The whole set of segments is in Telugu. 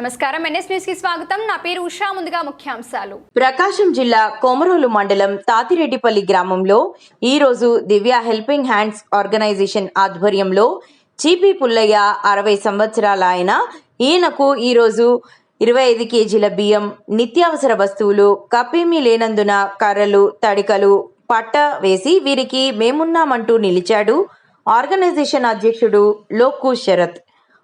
నమస్కారం. ఎన్ఎస్ న్యూస్కి స్వాగతం. నా పేరు ఉషా. ముందుగా ముఖ్యాంశాలు. ప్రకాశం జిల్లా కోమరోలు మండలం తాతిరెడ్డిపల్లి గ్రామంలో ఈరోజు దివ్య హెల్పింగ్ హ్యాండ్స్ ఆర్గనైజేషన్ ఆధ్వర్యంలో చీపీ పుల్లయ్య అరవై సంవత్సరాల ఆయన ఈయనకు ఈరోజు ఇరవై ఐదు కేజీల బియ్యం నిత్యావసర వస్తువులు కప్పేమీ లేనందున కర్రలు తడికలు పట్ట వేసి వీరికి మేమున్నామంటూ నిలిచాడు ఆర్గనైజేషన్ అధ్యక్షుడు లోకు శరత్.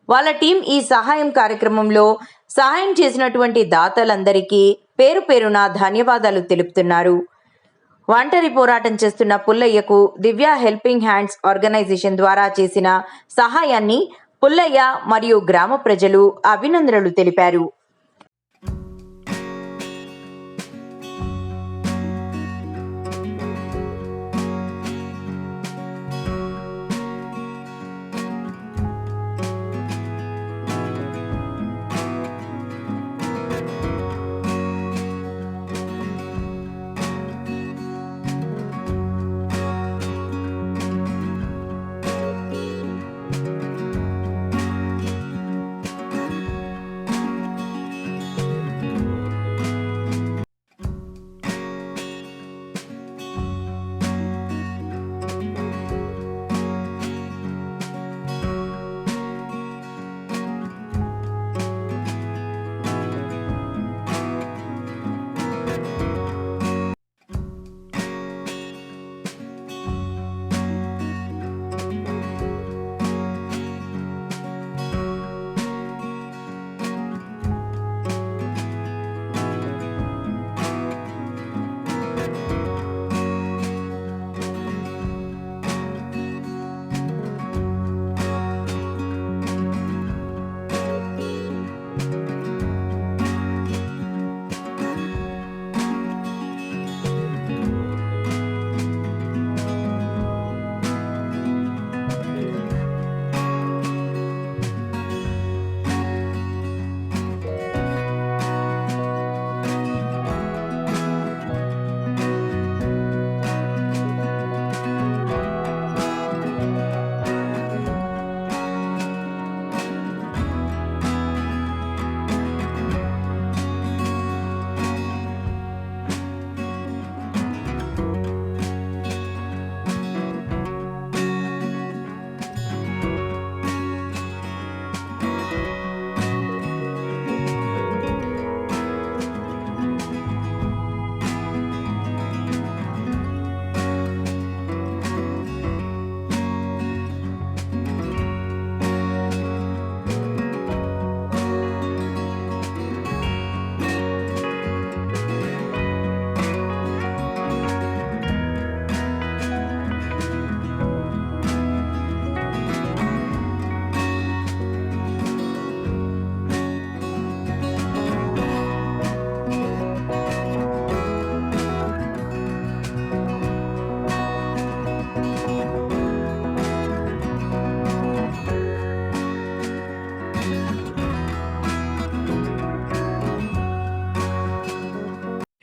వాళ్ళ టీం ఈ సహాయం కార్యక్రమంలో సహాయం చేసినటువంటి దాతలందరికీ పేరు పేరున ధన్యవాదాలు తెలుపుతున్నారు. ఒంటరి పోరాటం చేస్తున్న పుల్లయ్యకు దివ్య హెల్పింగ్ హ్యాండ్స్ ఆర్గనైజేషన్ ద్వారా చేసిన సహాయాన్ని పుల్లయ్య మరియు గ్రామ ప్రజలు అభినందనలు తెలిపారు.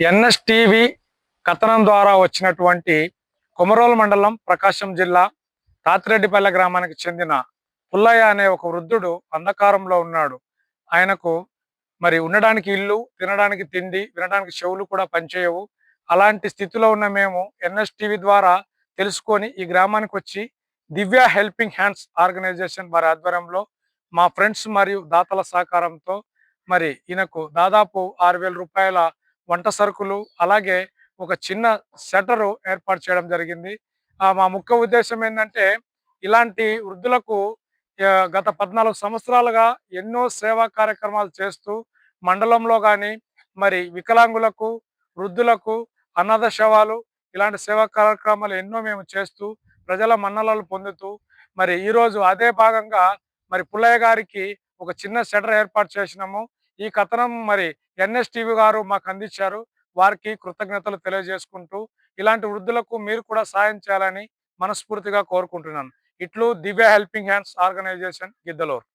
ఎన్ఎస్టీవీ కథనం ద్వారా వచ్చినటువంటి కుమరోలు మండలం ప్రకాశం జిల్లా తాతిరెడ్డిపల్లె గ్రామానికి చెందిన పుల్లయ్య అనే ఒక వృద్ధుడు అంధకారంలో ఉన్నాడు. ఆయనకు మరి ఉండడానికి ఇల్లు తినడానికి తిండి వినడానికి చెవులు కూడా పనిచేయవు. అలాంటి స్థితిలో ఉన్న మేము ఎన్ఎస్టీవీ ద్వారా తెలుసుకొని ఈ గ్రామానికి వచ్చి దివ్య హెల్పింగ్ హ్యాండ్స్ ఆర్గనైజేషన్ వారి ఆధ్వర్యంలో మా ఫ్రెండ్స్ మరియు దాతల సహకారంతో మరి ఈయనకు దాదాపు ఆరు వేల రూపాయల వంట సరుకులు అలాగే ఒక చిన్న షటరు ఏర్పాటు చేయడం జరిగింది. ఆ మా ముఖ్య ఉద్దేశం ఏంటంటే ఇలాంటి వృద్ధులకు గత పద్నాలుగు సంవత్సరాలుగా ఎన్నో సేవా కార్యక్రమాలు చేస్తూ మండలంలో కానీ మరి వికలాంగులకు వృద్ధులకు అనాథ శవాలు ఇలాంటి సేవా కార్యక్రమాలు ఎన్నో మేము చేస్తూ ప్రజల మన్ననలు పొందుతూ మరి ఈరోజు అదే భాగంగా మరి పుల్లయ్య గారికి ఒక చిన్న సెటర్ ఏర్పాటు చేసినాము. ఈ కథనం మరి ఎన్ఎస్టీవీ గారు మాకు అందించారు. వారికి కృతజ్ఞతలు తెలియజేసుకుంటూ ఇలాంటి వృద్ధులకు మీరు కూడా సాయం చేయాలని మనస్ఫూర్తిగా కోరుకుంటున్నాను. ఇట్లు Divya helping hands organization Giddalur.